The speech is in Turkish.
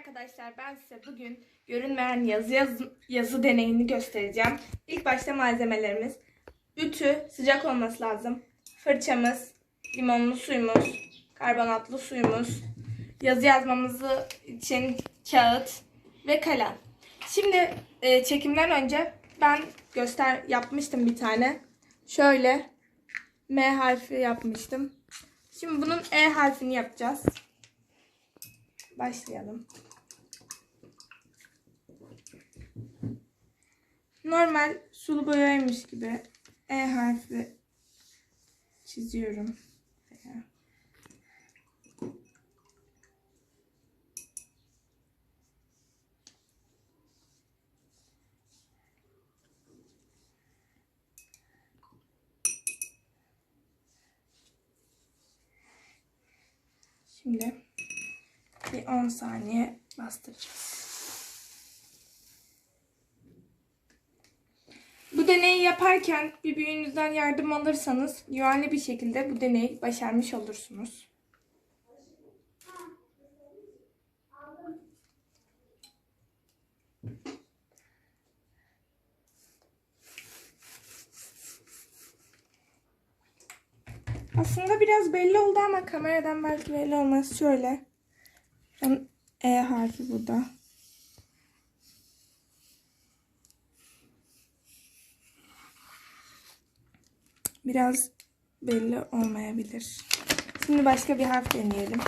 arkadaşlar ben size bugün görünmeyen yazı yazı, yazı deneyini göstereceğim. İlk başta malzemelerimiz ütü sıcak olması lazım. Fırçamız, limonlu suyumuz, karbonatlı suyumuz, yazı yazmamızı için kağıt ve kalem. Şimdi e, çekimden önce ben göster yapmıştım bir tane. Şöyle M harfi yapmıştım. Şimdi bunun E harfini yapacağız. Başlayalım. Normal sulu boyaymış gibi E harfi çiziyorum. Şimdi bir 10 saniye bastıracağız. Deneyi yaparken bir büyüğünüzden yardım alırsanız güvenli bir şekilde bu deneyi başarmış olursunuz. Aslında biraz belli oldu ama kameradan belki belli olmaz. Şöyle. E harfi burada. Biraz belli olmayabilir. Şimdi başka bir harf deneyelim.